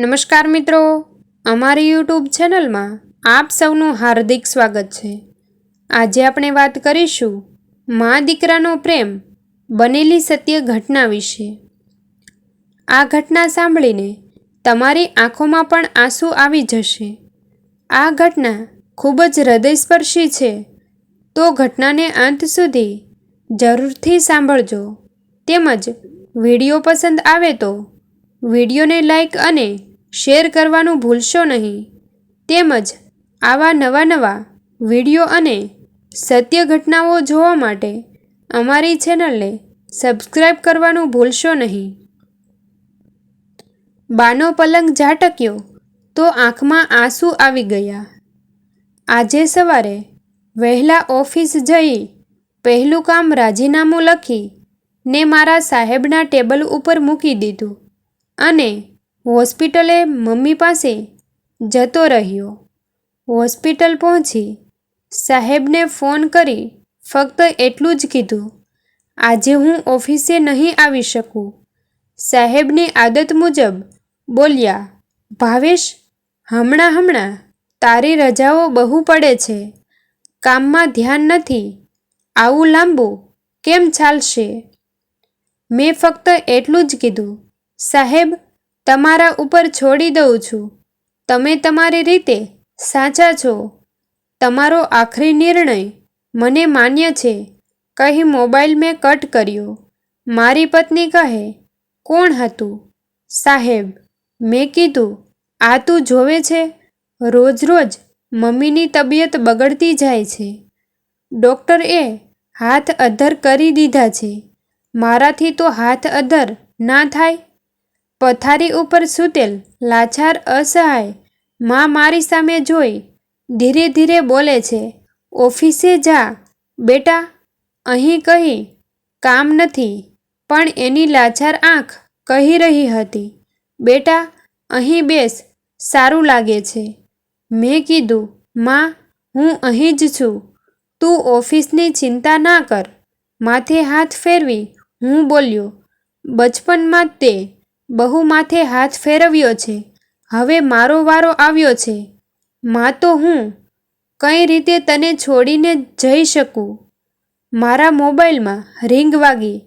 નમસ્કાર મિત્રો. અમારી યુટ્યુબ ચેનલમાં આપ સૌનું હાર્દિક સ્વાગત છે. આજે આપણે વાત કરીશું મા દીકરાનો પ્રેમ બનેલી સત્ય ઘટના વિશે. આ ઘટના સાંભળીને તમારી આંખોમાં પણ આંસુ આવી જશે. આ ઘટના ખૂબ જ હૃદયસ્પર્શી છે. તો ઘટનાને અંત સુધી જરૂરથી સાંભળજો. તેમજ વીડિયો પસંદ આવે તો વિડીયોને લાઈક અને શેર કરવાનું ભૂલશો નહીં. તેમજ આવા નવા નવા વીડિયો અને સત્ય ઘટનાઓ જોવા માટે અમારી ચેનલને સબસ્ક્રાઈબ કરવાનું ભૂલશો નહીં. બાનો પલંગ ઝાટક્યો તો આંખમાં આંસુ આવી ગયા. આજે સવારે વહેલા ઓફિસ જઈ પહેલું કામ રાજીનામું લખી ને મારા સાહેબના ટેબલ ઉપર મૂકી દીધું અને હોસ્પિટલે મમ્મી પાસે જતો રહ્યો. હોસ્પિટલ પહોંચી સાહેબને ફોન કરી ફક્ત એટલું જ કીધું, આજે હું ઓફિસે નહીં આવી શકું. સાહેબની આદત મુજબ બોલ્યા, ભાવેશ, હમણાં હમણાં તારી રજાઓ બહુ પડે છે. કામમાં ધ્યાન નથી. આવું લાંબુ કેમ ચાલશે? મેં ફક્ત એટલું જ કીધું, સાહેબ તમારા ઉપર છોડી દઉં છું. તમે તમારી રીતે સાચા છો. તમારો આખરી નિર્ણય મને માન્ય છે. કહી મોબાઈલ મેં કટ કર્યો. મારી પત્ની કહે, કોણ હતું? સાહેબ, મેં કીધું, આ તું જોવે છે? રોજ રોજ મમ્મીની તબિયત બગડતી જાય છે. ડૉક્ટર હાથ અધર કરી દીધા છે. મારાથી તો હાથ અધર ના થાય. પથારી ઉપર સૂતેલ લાચાર અસહાય. માં મારી સામે જોઈ, ધીરે ધીરે બોલે છે, ઓફિસે જા, બેટા. અહીં કહી, કામ નથી, પણ એની લાચાર આંખ કહી રહી હતી. બેટા, અહીં બેસ, સારું લાગે છે. મેં કીધું, માં, હું અહીં જ છું. તું ઓફિસની ચિંતા ના કર. માથે હાથ ફેરવી હું બોલ્યો, બચપનમાં તે બહુ માથે હાથ ફેરવ્યો છે. હવે મારો વારો આવ્યો છે. માં તો હું કઈ રીતે તને છોડીને જઈ શકું? મારા મોબાઈલમાં રિંગ વાગી.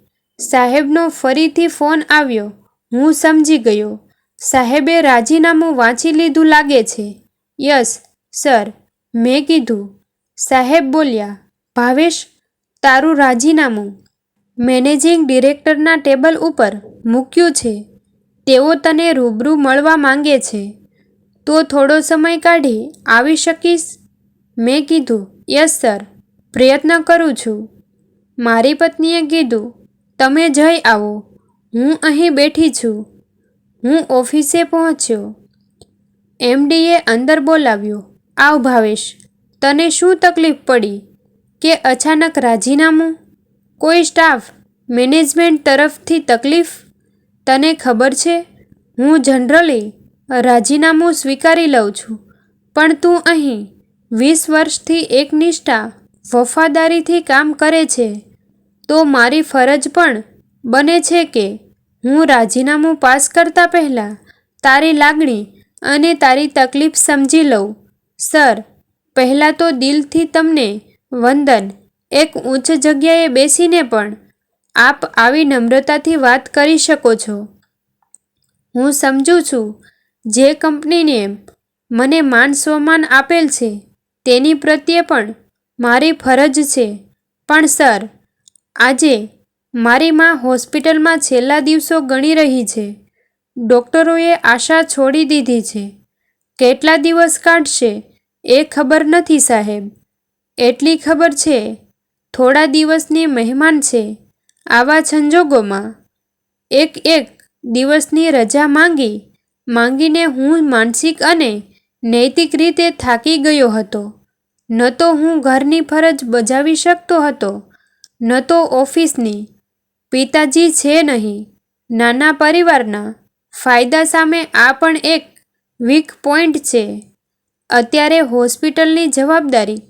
સાહેબનો ફરીથી ફોન આવ્યો. હું સમજી ગયો. સાહેબે રાજીનામું વાંચી લીધું લાગે છે. યસ, સર, મેં કીધું. સાહેબ બોલ્યા, ભાવેશ, તારું રાજીનામું મેનેજિંગ ડિરેક્ટરના ટેબલ ઉપર મૂક્યું છે. તેઓ તને રૂબરૂ મળવા માંગે છે. તો થોડો સમય કાઢી આવી શકીશ? મેં કીધું, યસ, સર, પ્રયત્ન કરું છું. મારી પત્નીએ કીધું, તમે જઈ આવો, હું અહીં બેઠી છું. હું ઓફિસે પહોંચ્યો. એમડીએ અંદર બોલાવ્યો, આવ ભાવેશ, તને શું તકલીફ પડી? કે અચાનક રાજીનામું? કોઈ સ્ટાફ, મેનેજમેન્ટ તરફથી તકલીફ? તને ખબર છે? હું જનરલી રાજીનામું સ્વીકારી લઉં છું, પણ તું અહીં વીસ વર્ષથી એકનિષ્ઠા વફાદારીથી કામ કરે છે, તો મારી ફરજ પણ બને છે કે હું રાજીનામું પાસ કરતા પહેલાં તારી લાગણી અને તારી તકલીફ સમજી લઉં. સર, પહેલાં તો દિલથી તમને વંદન એક ઊંચ જગ્યાએ બેસીને પણ આપ આવી નમ્રતાથી વાત કરી શકો છો. હું સમજુ છું, જે કંપનીને મને માન સન્માન આપેલ છે, તેની પ્રત્યે પણ મારી ફરજ છે. પણ સર, આજે મારી માં હોસ્પિટલમાં છેલ્લા દિવસો ગણી રહી છે. ડૉક્ટરોએ આશા છોડી દીધી છે. કેટલા દિવસ કાઢશે એ ખબર નથી સાહેબ. એટલી ખબર છે, થોડા દિવસની મહેમાન છે. આવા સંજોગોમાં એક એક દિવસની રજા માંગી, માંગીને હું માનસિક અને નૈતિક રીતે થાકી ગયો હતો. ન તો હું ઘરની ફરજ બજાવી શકતો હતો, ન તો ઓફિસની પિતાજી છે નહીં. નાના પરિવારના ફાયદા સામે આ પણ એક વીક પોઈન્ટ છે. અત્યારે હોસ્પિટલની જવાબદારી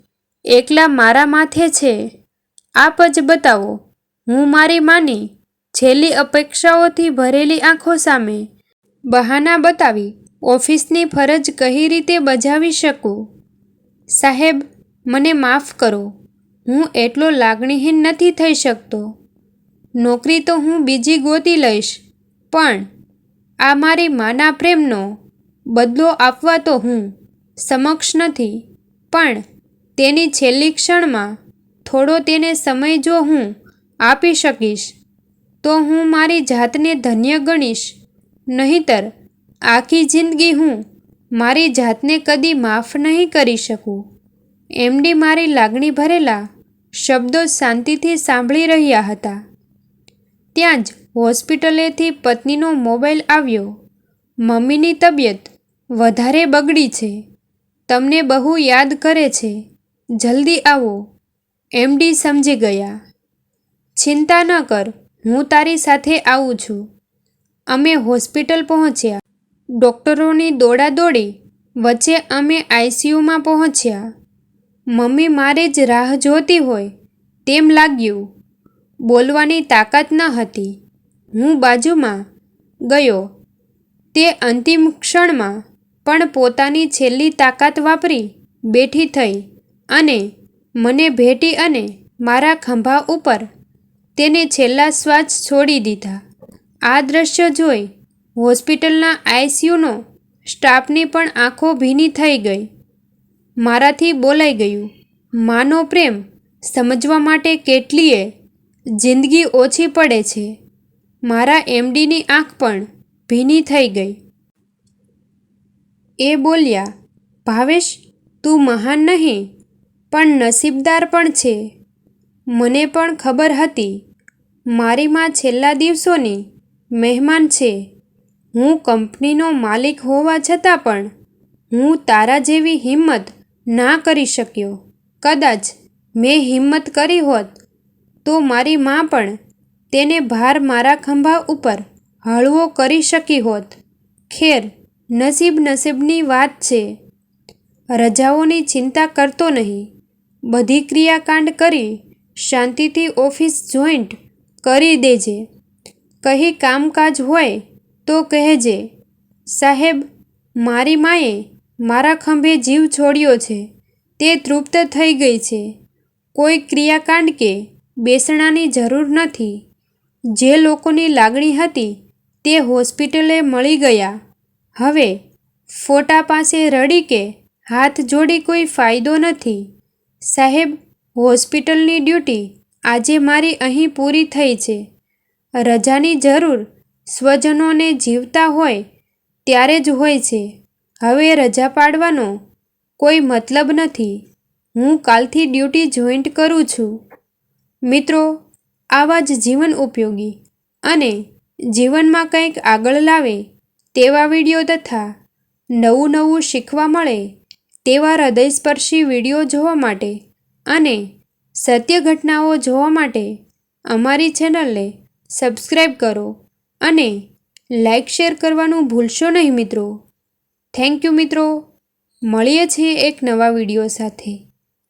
એકલા મારા માથે છે. આપ જ બતાવો હું મારી માની છેલ્લી અપેક્ષાઓથી ભરેલી આંખો સામે બહાના બતાવી ઓફિસની ફરજ કઈ રીતે બજાવી શકું? સાહેબ, મને માફ કરો. હું એટલો લાગણીહીન નથી થઈ શકતો. નોકરી તો હું બીજી ગોતી લઈશ, પણ આ મારી માના પ્રેમનો બદલો આપવા તો હું સમક્ષ નથી. પણ તેની છેલ્લી ક્ષણમાં થોડો તેને સમય જો હું આપી શકીશ. તો હું મારી જાતને ધન્ય ગણીશ. નહીતર, આખી જિંદગી હું મારી જાતને કદી માફ નહીં કરી શકું. એમડી મારી લાગણી ભરેલા શબ્દો શાંતિથી સાંભળી રહ્યા હતા. ત્યાં જ હોસ્પિટલેથી પત્નીનો મોબાઈલ આવ્યો. મમ્મીની તબિયત વધારે બગડી છે. તમને બહુ યાદ કરે છે. જલ્દી આવો. એમડી સમજી ગયા. ચિંતા ન કર, હું તારી સાથે આવું છું. અમે હોસ્પિટલ પહોંચ્યા. ડૉક્ટરોની દોડાદોડી વચ્ચે અમે આઈસીયુમાં પહોંચ્યા. મમ્મી મારે જ રાહ જોતી હોય તેમ લાગ્યું. બોલવાની તાકાત ન હતી. હું બાજુમાં ગયો. તે અંતિમ ક્ષણમાં પણ પોતાની છેલ્લી તાકાત વાપરી બેઠી થઈ અને મને ભેટી અને મારા ખંભા ઉપર તેને છેલ્લા શ્વાસ છોડી દીધા. આ દ્રશ્ય જોઈ હોસ્પિટલના આઈસીયુનો સ્ટાફની પણ આંખો ભીની થઈ ગઈ. મારાથી બોલાઈ ગયું. માનો પ્રેમ સમજવા માટે કેટલીય જિંદગી ઓછી પડે છે. મારા એમડીની આંખ પણ ભીની થઈ ગઈ. એ બોલ્યા, ભાવેશ, તું મહાન નહીં, પણ નસીબદાર પણ છે. મને પણ ખબર હતી મારી માં છેલ્લા દિવસોની મહેમાન છે. હું કંપનીનો માલિક હોવા છતાં પણ હું તારા જેવી હિંમત ના કરી શક્યો. કદાચ મેં હિંમત કરી હોત તો મારી માં પણ તેને ભાર મારા ખંભા ઉપર હળવો કરી શકી હોત. ખેર, નસીબ નસીબની વાત છે. રજાઓની ચિંતા કરતો નહીં. બધી ક્રિયાકાંડ કરી શાંતિથી ઓફિસ જોઈન્ટ કરી દેજે. કહી કામકાજ હોય તો કહેજે, સાહેબ, મારી માએ મારા ખંભે જીવ છોડ્યો છે. તે તૃપ્ત થઈ ગઈ છે. કોઈ ક્રિયાકાંડ કે બેસણાની જરૂર નથી. જે લોકોની લાગણી હતી તે હોસ્પિટલે મળી ગયા. હવે ફોટા પાસે રડી કે હાથ જોડી કોઈ ફાયદો નથી. સાહેબ, હોસ્પિટલની ડ્યુટી આજે મારી અહીં પૂરી થઈ છે. રજાની જરૂર સ્વજનોને જીવતા હોય ત્યારે જ હોય છે. હવે રજા પાડવાનો કોઈ મતલબ નથી. હું કાલથી ડ્યુટી જોઈન્ટ કરું છું. મિત્રો, આવા જ જીવન ઉપયોગી અને જીવનમાં કંઈક આગળ લાવે તેવા વીડિયો તથા નવું નવું શીખવા મળે તેવા હૃદયસ્પર્શી વીડિયો જોવા માટે અને સત્ય ઘટનાઓ જોવા માટે અમારી ચેનલને સબસ્ક્રાઈબ કરો અને લાઈક શેર કરવાનું ભૂલશો નહીં મિત્રો. થેન્ક યુ મિત્રો. મળીએ છીએ એક નવા વીડિયો સાથે.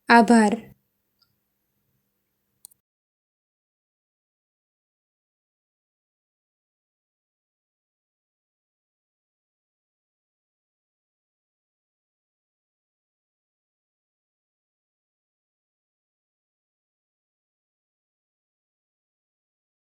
આભાર.